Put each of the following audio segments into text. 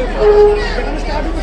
আমরা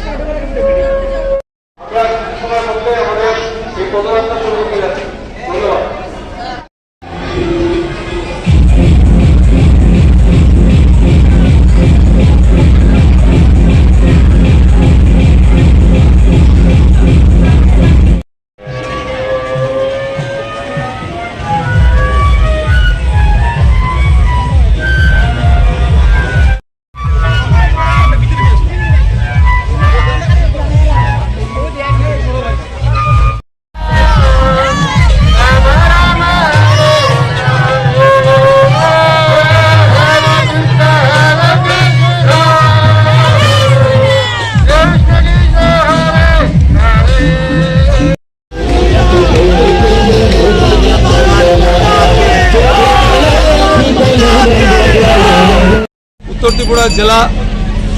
উত্তর ত্রিপুরা জেলা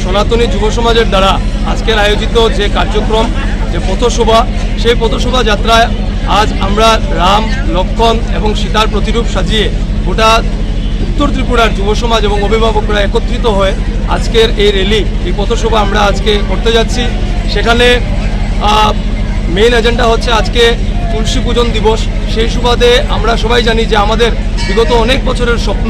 সনাতনী যুব সমাজের দ্বারা আজকের আয়োজিত যে কার্যক্রম, যে পথসভা, সেই পথসভা যাত্রায় আজ আমরা রাম, লক্ষণ এবং সীতার প্রতিরূপ সাজিয়ে গোটা উত্তর ত্রিপুরার যুব সমাজ এবং অভিভাবকরা একত্রিত হয়ে আজকের এই র্যালি এই পথসভা আমরা আজকে করতে যাচ্ছি। সেখানে মেইন এজেন্ডা হচ্ছে আজকে তুলসী পূজন দিবস। সেই সুবাদে আমরা সবাই জানি যে আমাদের বিগত অনেক বছরের স্বপ্ন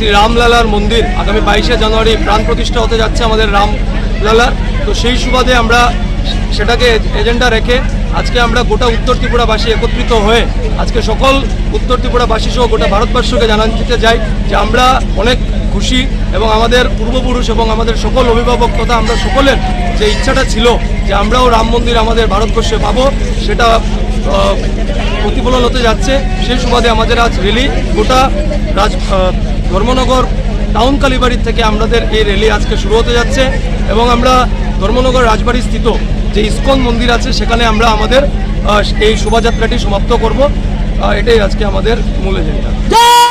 শ্রী রামলালার মন্দির। আগামী বাইশে জানুয়ারি প্রাণ প্রতিষ্ঠা হতে যাচ্ছে আমাদের রামলালার তো সেই সুবাদে আমরা সেটাকে এজেন্ডা রেখে আজকে আমরা গোটা উত্তর ত্রিপুরাবাসী একত্রিত হয়ে আজকে সকল উত্তর ত্রিপুরাবাসী সহ গোটা ভারতবর্ষকে জানান দিতে যাই যে আমরা অনেক খুশি এবং আমাদের পূর্বপুরুষ এবং আমাদের সকল অভিভাবক তথা আমরা সকলের যে ইচ্ছাটা ছিল যে আমরাও রাম মন্দির আমাদের ভারতবর্ষে পাবো, সেটা প্রতিফলন হতে যাচ্ছে। সেই সুবাদে আমাদের আজ র্যালি গোটা রাজ ধর্মনগর টাউন কালীবাড়ির থেকে আমাদের এই র্যালি আজকে শুরু হতে যাচ্ছে এবং আমরা ধর্মনগর রাজবাড়ি স্থিত যে ইস্কন মন্দির আছে, সেখানে আমরা আমাদের এই শোভাযাত্রাটি সমাপ্ত করব। এটাই আজকে আমাদের মূল এজেন্ডা